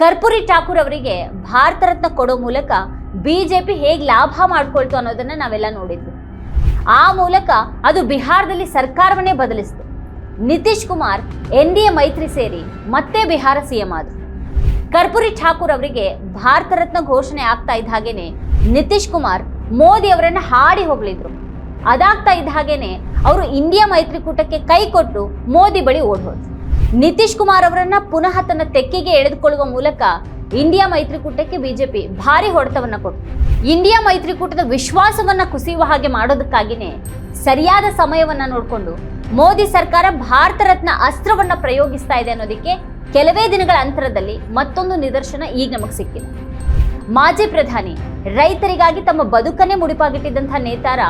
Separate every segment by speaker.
Speaker 1: ಕರ್ಪೂರಿ ಠಾಕೂರ್ ಅವರಿಗೆ ಭಾರತ ರತ್ನ ಕೊಡೋ ಮೂಲಕ ಬಿಜೆಪಿ ಹೇಗೆ ಲಾಭ ಮಾಡ್ಕೊಳ್ತು ಅನ್ನೋದನ್ನ ನಾವೆಲ್ಲ ನೋಡಿದ್ವಿ. ಆ ಮೂಲಕ ಅದು ಬಿಹಾರದಲ್ಲಿ ಸರ್ಕಾರವನ್ನೇ ಬದಲಿಸಿತು. Nitish Kumar, N D A ಮೈತ್ರಿ ಸೇರಿ ಮತ್ತೆ ಬಿಹಾರ ಸಿಎಂ ಆದರು. ಕರ್ಪೂರಿ ಠಾಕೂರ್ ಅವರಿಗೆ ಭಾರತ ರತ್ನ ಘೋಷಣೆ ಆಗ್ತಾ ಇದ್ದ ಹಾಗೇನೆ ನಿತೀಶ್ ಕುಮಾರ್ ಮೋದಿ ಅವರನ್ನ ಹಾಡಿ ಹೋಗ್ಲಿದ್ರು ಅದಾಗ್ತಾ ಇದ್ದ ಹಾಗೇನೆ ಅವರು ಇಂಡಿಯಾ ಮೈತ್ರಿಕೂಟಕ್ಕೆ ಕೈ ಕೊಟ್ಟು ಮೋದಿ ಬಳಿ ಓಡ್ ನಿತೀಶ್ ಕುಮಾರ್ ಅವರನ್ನ ಪುನಃ ತನ್ನ ತೆಕ್ಕೆಗೆ ಎಳೆದುಕೊಳ್ಳುವ ಮೂಲಕ ಇಂಡಿಯಾ ಮೈತ್ರಿಕೂಟಕ್ಕೆ ಬಿಜೆಪಿ ಭಾರಿ ಹೊಡೆತವನ್ನ ಕೊಟ್ಟು ಇಂಡಿಯಾ ಮೈತ್ರಿಕೂಟದ ವಿಶ್ವಾಸವನ್ನ ಕುಸಿಯುವ ಹಾಗೆ ಮಾಡೋದಕ್ಕಾಗಿನೇ ಸರಿಯಾದ ಸಮಯವನ್ನ ನೋಡಿಕೊಂಡು ಮೋದಿ ಸರ್ಕಾರ ಭಾರತ ರತ್ನ ಅಸ್ತ್ರವನ್ನ ಪ್ರಯೋಗಿಸ್ತಾ ಇದೆ ಅನ್ನೋದಕ್ಕೆ ಕೆಲವೇ ದಿನಗಳ ಅಂತರದಲ್ಲಿ ಮತ್ತೊಂದು ನಿದರ್ಶನ ಈಗ ನಮಗೆ ಸಿಕ್ಕಿದೆ. ಮಾಜಿ ಪ್ರಧಾನಿ ರೈತರಿಗಾಗಿ ತಮ್ಮ ಬದುಕನ್ನೇ ಮುಡಿಪಾಗಿಟ್ಟಿದ್ದಂತಹ ನೇತಾರ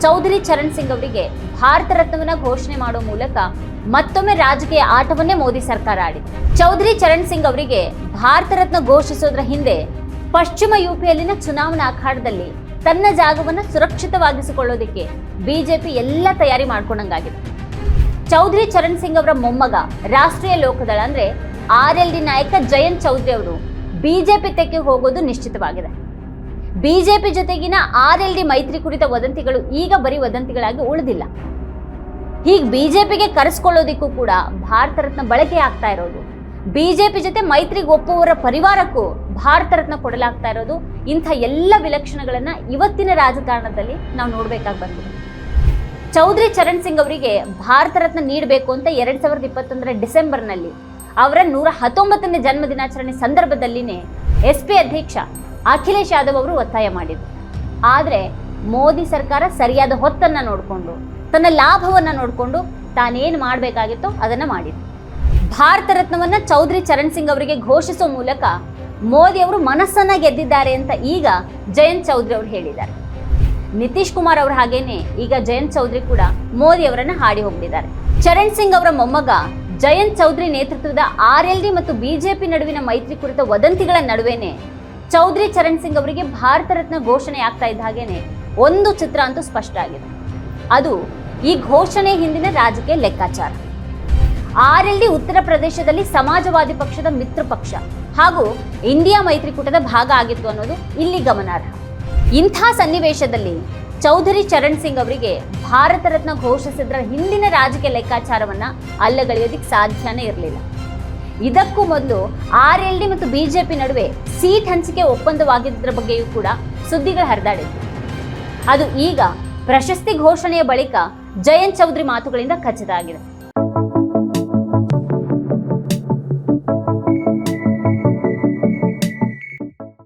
Speaker 1: ಚೌಧರಿ ಚರಣ್ ಸಿಂಗ್ ಅವರಿಗೆ ಭಾರತ ರತ್ನವನ್ನ ಘೋಷಣೆ ಮಾಡುವ ಮೂಲಕ ಮತ್ತೊಮ್ಮೆ ರಾಜಕೀಯ ಆಟವನ್ನೇ ಮೋದಿ ಸರ್ಕಾರ ಆಡಿದೆ. ಚೌಧರಿ ಚರಣ್ ಸಿಂಗ್ ಅವರಿಗೆ ಭಾರತ ರತ್ನ ಘೋಷಿಸೋದ್ರ ಹಿಂದೆ ಪಶ್ಚಿಮ ಯುಪಿಯಲ್ಲಿನ ಚುನಾವಣಾ ಅಖಾಡದಲ್ಲಿ ತನ್ನ ಜಾಗವನ್ನು ಸುರಕ್ಷಿತವಾಗಿಸಿಕೊಳ್ಳೋದಕ್ಕೆ ಬಿಜೆಪಿ ಎಲ್ಲ ತಯಾರಿ ಮಾಡ್ಕೊಂಡಂಗಾಗಿದೆ. ಚೌಧರಿ ಚರಣ್ ಸಿಂಗ್ ಅವರ ಮೊಮ್ಮಗ, ರಾಷ್ಟ್ರೀಯ ಲೋಕದಳ ಅಂದ್ರೆ ಆರ್ ಎಲ್ ಡಿ ನಾಯಕ ಜಯಂತ್ ಚೌಧರಿ ಅವರು ಬಿಜೆಪಿ ತೆಕ್ಕೆ ಹೋಗೋದು ನಿಶ್ಚಿತವಾಗಿದೆ. ಬಿಜೆಪಿ ಜೊತೆಗಿನ ಆರ್ ಎಲ್ ಡಿ ಮೈತ್ರಿ ಕುರಿತ ವದಂತಿಗಳು ಈಗ ಬರೀ ವದಂತಿಗಳಾಗಿ ಉಳಿದಿಲ್ಲ. ಹೀಗೆ ಬಿಜೆಪಿಗೆ ಕರೆಸ್ಕೊಳ್ಳೋದಿಕ್ಕೂ ಕೂಡ ಭಾರತ ರತ್ನ ಬಳಕೆ ಆಗ್ತಾ ಇರೋದು. ಬಿಜೆಪಿ ಜೊತೆ ಮೈತ್ರಿಗೆ ಒಪ್ಪುವವರ ಪರಿವಾರಕ್ಕೂ ಭಾರತ ರತ್ನ ಕೊಡಲಾಗ್ತಾ ಇರೋದು. ಇಂಥ ಎಲ್ಲ ವಿಲಕ್ಷಣಗಳನ್ನು ಇವತ್ತಿನ ರಾಜಕಾರಣದಲ್ಲಿ ನಾವು ನೋಡಬೇಕಾಗಿ ಬಂದಿದೆ. ಚೌಧರಿ ಚರಣ್ ಸಿಂಗ್ ಅವರಿಗೆ ಭಾರತ ರತ್ನ ನೀಡಬೇಕು ಅಂತ ಎರಡ್ ಸಾವಿರದ ಇಪ್ಪತ್ತೊಂದರ ಡಿಸೆಂಬರ್ನಲ್ಲಿ ಅವರ ನೂರ ಹತ್ತೊಂಬತ್ತನೇ ಜನ್ಮ ದಿನಾಚರಣೆ ಸಂದರ್ಭದಲ್ಲಿನೇ ಎಸ್ ಪಿ ಅಧ್ಯಕ್ಷ ಅಖಿಲೇಶ್ ಯಾದವ್ ಅವರು ಒತ್ತಾಯ ಮಾಡಿದ್ರು. ಆದರೆ ಮೋದಿ ಸರ್ಕಾರ ಸರಿಯಾದ ಹೊತ್ತನ್ನು ನೋಡಿಕೊಂಡು ತನ್ನ ಲಾಭವನ್ನು ನೋಡಿಕೊಂಡು ತಾನೇನು ಮಾಡಬೇಕಾಗಿತ್ತೋ ಅದನ್ನು ಮಾಡಿದ್ರು. ಭಾರತ ರತ್ನವನ್ನು ಚೌಧರಿ ಚರಣ್ ಸಿಂಗ್ ಅವರಿಗೆ ಘೋಷಿಸೋ ಮೂಲಕ ಮೋದಿ ಅವರು ಮನಸ್ಸನ್ನು ಗೆದ್ದಿದ್ದಾರೆ ಅಂತ ಈಗ ಜಯಂತ್ ಚೌಧರಿ ಅವರು ಹೇಳಿದ್ದಾರೆ. ನಿತೀಶ್ ಕುಮಾರ್ ಅವರು ಹಾಗೇನೆ ಈಗ ಜಯಂತ್ ಚೌಧರಿ ಕೂಡ ಮೋದಿ ಅವರನ್ನು ಹಾಡಿ ಹೋಗಿದ್ದಾರೆ ಚರಣ್ ಸಿಂಗ್ ಅವರ ಮೊಮ್ಮಗ ಜಯಂತ್ ಚೌಧರಿ ನೇತೃತ್ವದ ಆರ್ ಎಲ್ ಡಿ ಮತ್ತು ಬಿಜೆಪಿ ನಡುವಿನ ಮೈತ್ರಿ ಕುರಿತ ವದಂತಿಗಳ ನಡುವೆನೆ ಚೌಧರಿ ಚರಣ್ ಸಿಂಗ್ ಅವರಿಗೆ ಭಾರತ ರತ್ನ ಘೋಷಣೆ ಆಗ್ತಾ ಇದ್ದ ಹಾಗೇನೆ ಒಂದು ಚಿತ್ರ ಅಂತೂ ಸ್ಪಷ್ಟ ಆಗಿದೆ ಅದು ಈ ಘೋಷಣೆ ಹಿಂದಿನ ರಾಜಕೀಯ ಲೆಕ್ಕಾಚಾರ. ಆರ್ ಉತ್ತರ ಪ್ರದೇಶದಲ್ಲಿ ಸಮಾಜವಾದಿ ಪಕ್ಷದ ಮಿತ್ರ ಪಕ್ಷ ಹಾಗೂ ಇಂಡಿಯಾ ಮೈತ್ರಿಕೂಟದ ಭಾಗ ಆಗಿತ್ತು ಅನ್ನೋದು ಇಲ್ಲಿ ಗಮನಾರ್ಹ. ಇಂಥ ಸನ್ನಿವೇಶದಲ್ಲಿ ಚೌಧರಿ ಚರಣ್ ಸಿಂಗ್ ಅವರಿಗೆ ಭಾರತ ರತ್ನ ಘೋಷಿಸಿದ್ರ ಹಿಂದಿನ ರಾಜಕೀಯ ಲೆಕ್ಕಾಚಾರವನ್ನ ಅಲ್ಲಗಳೆಯೋದಿಕ್ ಸಾಧ್ಯನೇ ಇರಲಿಲ್ಲ. ಇದಕ್ಕೂ ಮೊದಲು ಆರ್ ಎಲ್ ಡಿ ಮತ್ತು ಬಿಜೆಪಿ ನಡುವೆ ಸೀಟ್ ಹಂಚಿಕೆ ಒಪ್ಪಂದವಾಗಿದ್ದರ ಬಗ್ಗೆಯೂ ಕೂಡ ಸುದ್ದಿಗಳು ಹರಿದಾಡಿತ್ತು ಅದು ಈಗ ಪ್ರಶಸ್ತಿ ಘೋಷಣೆಯ ಬಳಿಕ ಜಯಂತ್ ಚೌಧರಿ ಮಾತುಗಳಿಂದ ಖಚಿತ ಆಗಿದೆ